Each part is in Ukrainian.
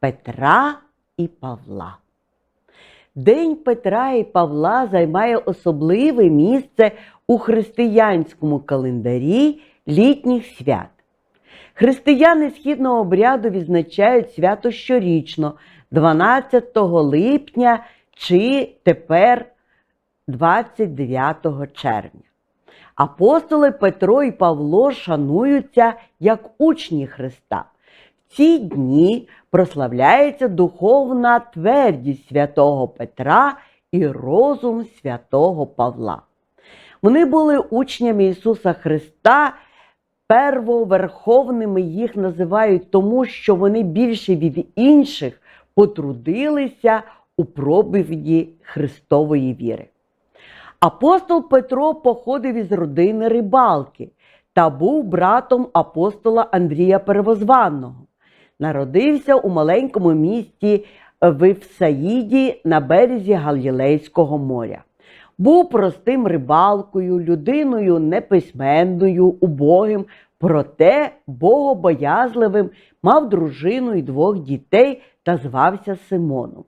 Петра і Павла. День Петра і Павла займає особливе місце у християнському календарі літніх свят. Християни східного обряду відзначають свято щорічно, 12 липня чи тепер 29 червня. Апостоли Петро і Павло шануються як учні Христа. Ці дні прославляється духовна твердість святого Петра і розум святого Павла. Вони були учнями Ісуса Христа, первоверховними їх називають тому, що вони більше від інших потрудилися у проповіді Христової віри. Апостол Петро походив із родини рибалки та був братом апостола Андрія Первозванного. Народився у маленькому місті Вифсаїді на березі Галілейського моря. Був простим рибалкою, людиною неписьменною, убогим, проте богобоязливим, мав дружину і двох дітей та звався Симоном.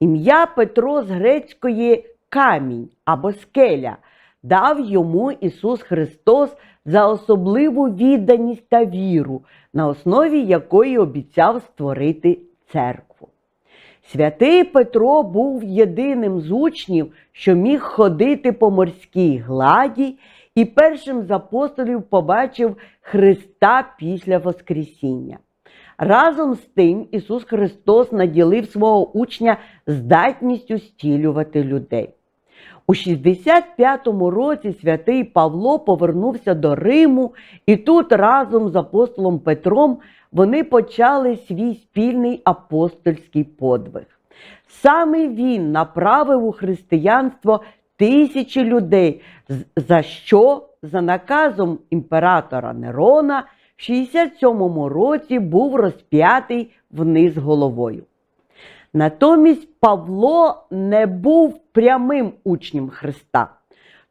Ім'я Петро з грецької камінь або скеля дав йому Ісус Христос за особливу відданість та віру, на основі якої обіцяв створити церкву. Святий Петро був єдиним з учнів, що міг ходити по морській гладі, і першим з апостолів побачив Христа після Воскресіння. Разом з тим Ісус Христос наділив свого учня здатністю стілювати людей. У 65-му році святий Павло повернувся до Риму, і тут разом з апостолом Петром вони почали свій спільний апостольський подвиг. Саме він направив у християнство тисячі людей, за що за наказом імператора Нерона в 67-му році був розп'ятий вниз головою. Натомість Павло не був прямим учнем Христа.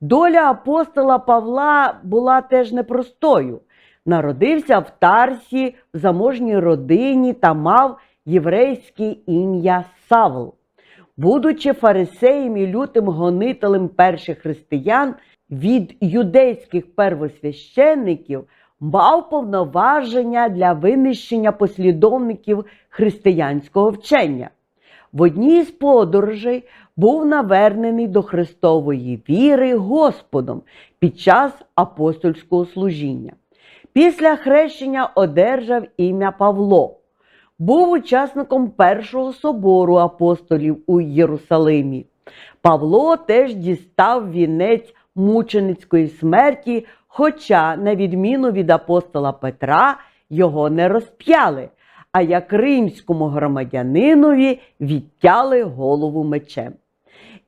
Доля апостола Павла була теж непростою. Народився в Тарсі в заможній родині та мав єврейське ім'я Савл. Будучи фарисеєм і лютим гонителем перших християн, від юдейських первосвященників мав повноваження для винищення послідовників християнського вчення. В одній з подорожей був навернений до Христової віри Господом під час апостольського служіння. Після хрещення одержав ім'я Павло. Був учасником першого собору апостолів у Єрусалимі. Павло теж дістав вінець мученицької смерті, хоча, на відміну від апостола Петра, його не розп'яли, а як римському громадянинові відтяли голову мечем.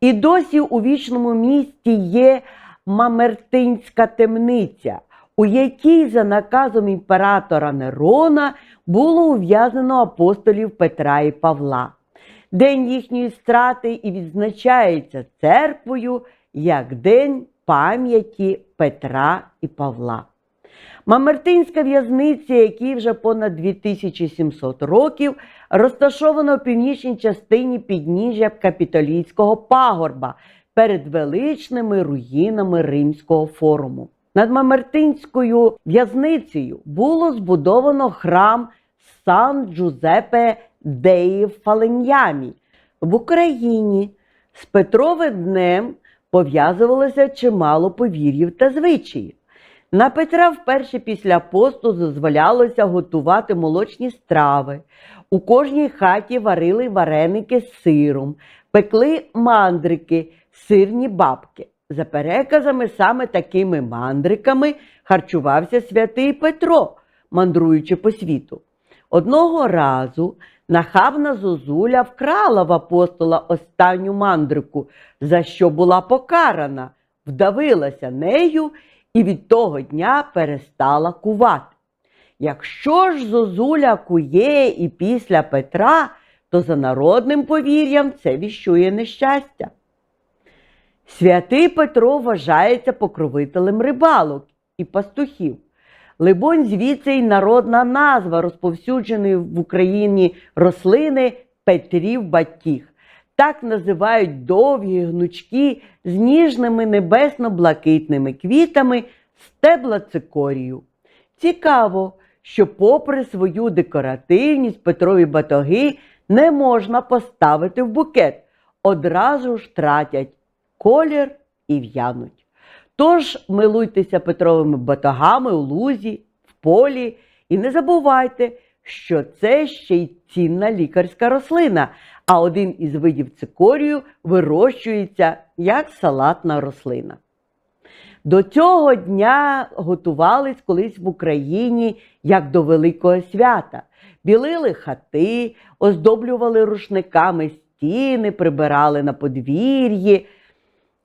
І досі у вічному місті є Мамертинська темниця, у якій за наказом імператора Нерона було ув'язнено апостолів Петра і Павла. День їхньої страти і відзначається церквою як День пам'яті Петра і Павла. Мамертинська в'язниця, якій вже понад 2700 років, розташована в північній частині підніжжя Капітолійського пагорба перед величними руїнами Римського форуму. Над Мамертинською в'язницею було збудовано храм Сан Джузепе Деї Фаленьямі в Україні. З Петровим днем пов'язувалося чимало повір'їв та звичаїв. На Петра вперше після посту дозволялося готувати молочні страви. У кожній хаті варили вареники з сиром, пекли мандрики, сирні бабки. За переказами, саме такими мандриками харчувався святий Петро, мандруючи по світу. Одного разу нахабна зозуля вкрала в апостола останню мандрику, за що була покарана, вдавилася нею і від того дня перестала кувати. Якщо ж зозуля кує і після Петра, то за народним повір'ям це віщує нещастя. Святий Петро вважається покровителем рибалок і пастухів. Либонь, звідси й народна назва розповсюдженої в Україні рослини Петрів батіг. Так називають довгі гнучки з ніжними небесно-блакитними квітами стебла цикорію. Цікаво, що, попри свою декоративність, Петрові батоги не можна поставити в букет, одразу ж тратять колір і в'януть. Тож милуйтеся Петровими батогами у лузі, в полі і не забувайте, що це ще й цінна лікарська рослина, а один із видів цикорію вирощується як салатна рослина. До цього дня готувались колись в Україні як до Великого свята. Білили хати, оздоблювали рушниками стіни, прибирали на подвір'ї.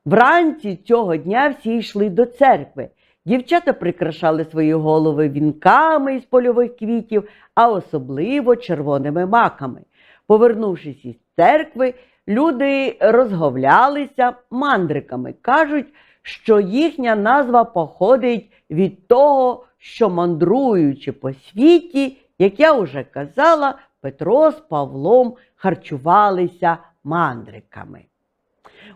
Вранці цього дня всі йшли до церкви. Дівчата прикрашали свої голови вінками із польових квітів, а особливо червоними маками. Повернувшись із церкви, люди розговлялися мандриками. Кажуть, що їхня назва походить від того, що мандруючи по світі, як я вже казала, Петро з Павлом харчувалися мандриками.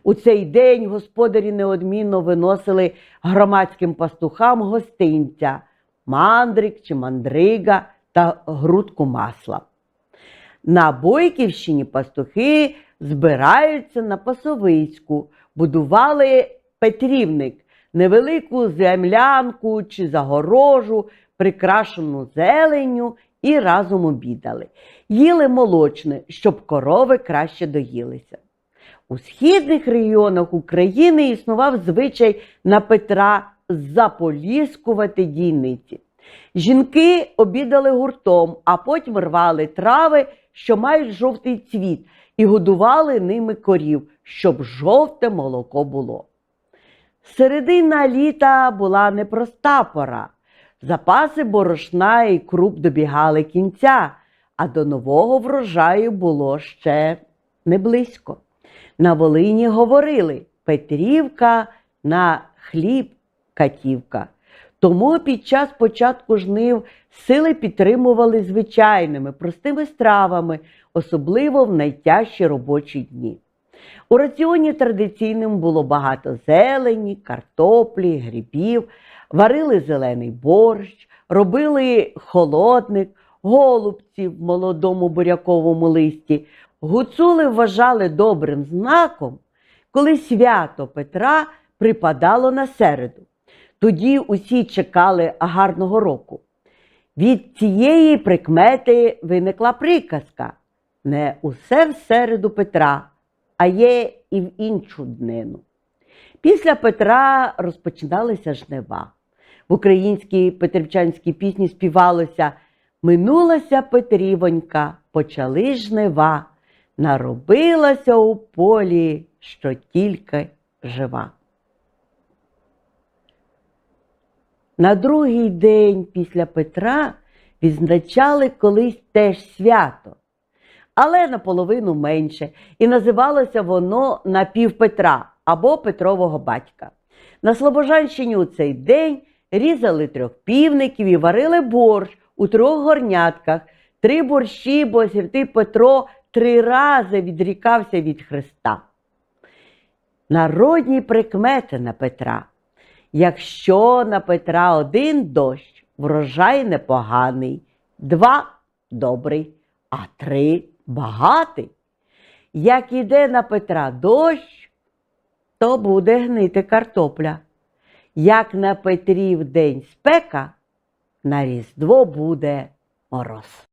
У цей день господарі неодмінно виносили громадським пастухам гостинця мандрик чи мандрига та грудку масла. На Бойківщині пастухи збираються на Пасовиську, будували Петрівник, невелику землянку чи загорожу, прикрашену зеленню, і разом обідали. Їли молочне, щоб корови краще доїлися. У східних регіонах України існував звичай на Петра заполіскувати дійниці. Жінки обідали гуртом, а потім рвали трави, що мають жовтий цвіт, і годували ними корів, щоб жовте молоко було. Середина літа була непроста пора. Запаси борошна і круп добігали кінця, а до нового врожаю було ще не близько. На Волині говорили Петрівка на хліб катівка. Тому під час початку жнив сили підтримували звичайними, простими стравами, особливо в найтяжчі робочі дні. У раціоні традиційним було багато зелені, картоплі, грибів, варили зелений борщ, робили холодник, голубці в молодому буряковому листі. Гуцули вважали добрим знаком, коли свято Петра припадало на середу. Тоді усі чекали гарного року. Від цієї прикмети виникла приказка не усе в середу Петра, а є і в іншу днину. Після Петра розпочиналися жнива. В українській петрівчанській пісні співалося Минулася Петрівонька, почали жнива, наробилася у полі, що тільки жива. На другий день після Петра відзначали колись теж свято, але наполовину менше, і називалося воно напів Петра або Петрового батька. На Слобожанщині у цей день різали трьох півників і варили борщ у трьох горнятках, три борщі, бо святий Петро три рази відрікався від Христа. Народні прикмети на Петра. Якщо на Петра один дощ, врожай непоганий, два добрий, а три багатий. Як іде на Петра дощ, то буде гнити картопля. Як на Петрів день спека, на Різдво буде мороз.